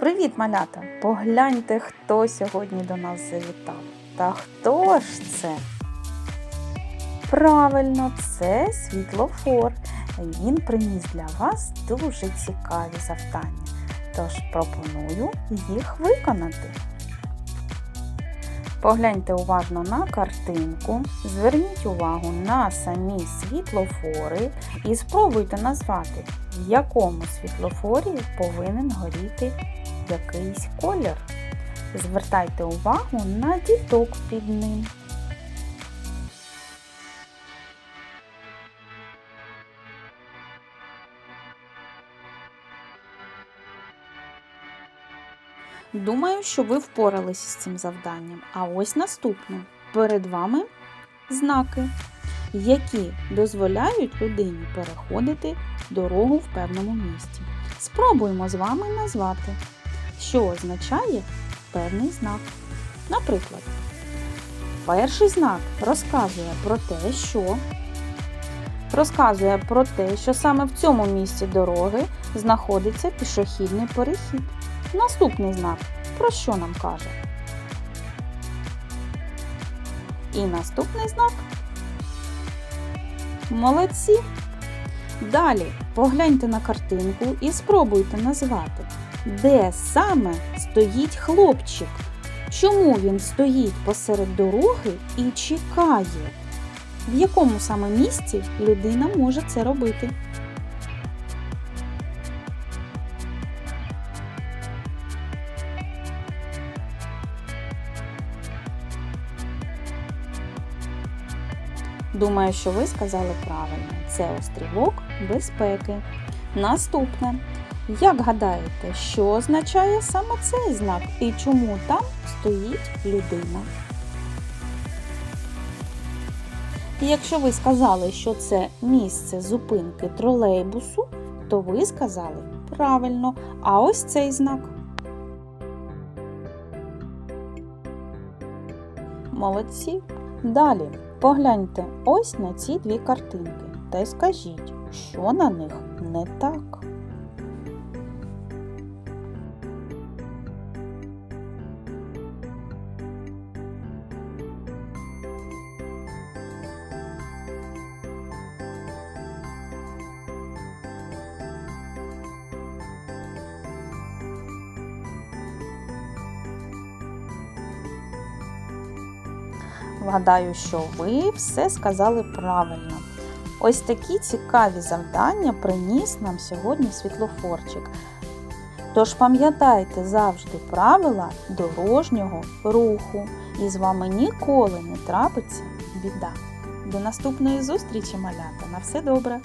Привіт, малята! Погляньте, хто сьогодні до нас завітав. Та хто ж це? Правильно, це світлофор. Він приніс для вас дуже цікаві завдання. Тож пропоную їх виконати. Погляньте уважно на картинку, зверніть увагу на самі світлофори і спробуйте назвати, в якому світлофорі повинен горіти якийсь колір. Звертайте увагу на діток під ним. Думаю, що ви впоралися з цим завданням. А ось наступне. Перед вами знаки, які дозволяють людині переходити дорогу в певному місці. Спробуємо з вами назвати, що означає певний знак. Наприклад, перший знак розказує про те, що розказує про те, що саме в цьому місці дороги знаходиться пішохідний перехід. Наступний знак про що нам каже? І наступний знак. Молодці. Далі погляньте на картинку і спробуйте назвати, де саме стоїть хлопчик. Чому він стоїть посеред дороги і чекає? В якому саме місці людина може це робити? Думаю, що ви сказали правильно. Це острівок безпеки. Наступне. Як гадаєте, що означає саме цей знак і чому там стоїть людина? І якщо ви сказали, що це місце зупинки тролейбусу, то ви сказали правильно. А ось цей знак. Молодці. Далі погляньте ось на ці дві картинки та й скажіть, що на них не так. Вгадаю, що ви все сказали правильно. Ось такі цікаві завдання приніс нам сьогодні світлофорчик. Тож пам'ятайте завжди правила дорожнього руху, і з вами ніколи не трапиться біда. До наступної зустрічі, малята! На все добре!